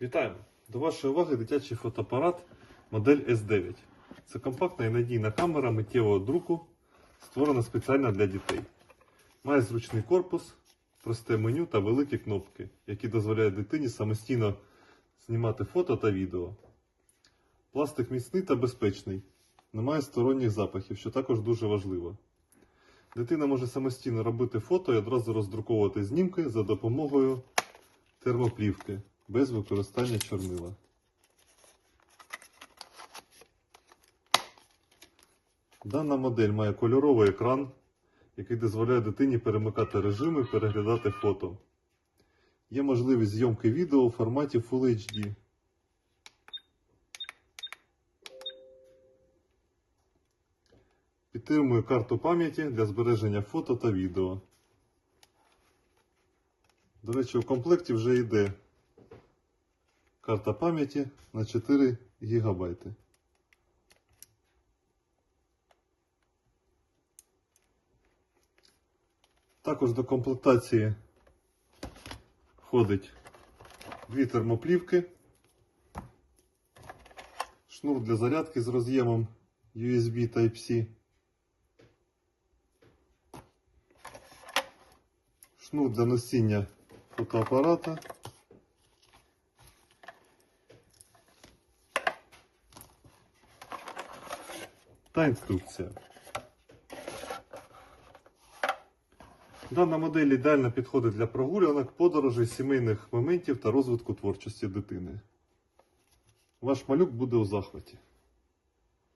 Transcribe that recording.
Вітаємо! До вашої уваги дитячий фотоапарат модель S9. Це компактна і надійна камера миттєвого друку, створена спеціально для дітей. Має зручний корпус, просте меню та великі кнопки, які дозволяють дитині самостійно знімати фото та відео. Пластик міцний та безпечний, немає сторонніх запахів, що також дуже важливо. Дитина може самостійно робити фото і одразу роздруковувати знімки за допомогою термоплівки без використання чорнила. Дана модель має кольоровий екран, який дозволяє дитині перемикати режими переглядати фото. Є можливість зйомки відео у форматі Full HD. Підтримує карту пам'яті для збереження фото та відео. До речі, у комплекті вже йде карта пам'яті на 4 ГБ. Також до комплектації входить дві термоплівки, шнур для зарядки з роз'ємом USB Type-C, шнур для носіння фотоапарата. Та інструкція. Дана модель ідеально підходить для прогулянок, подорожей, сімейних моментів та розвитку творчості дитини. Ваш малюк буде у захваті.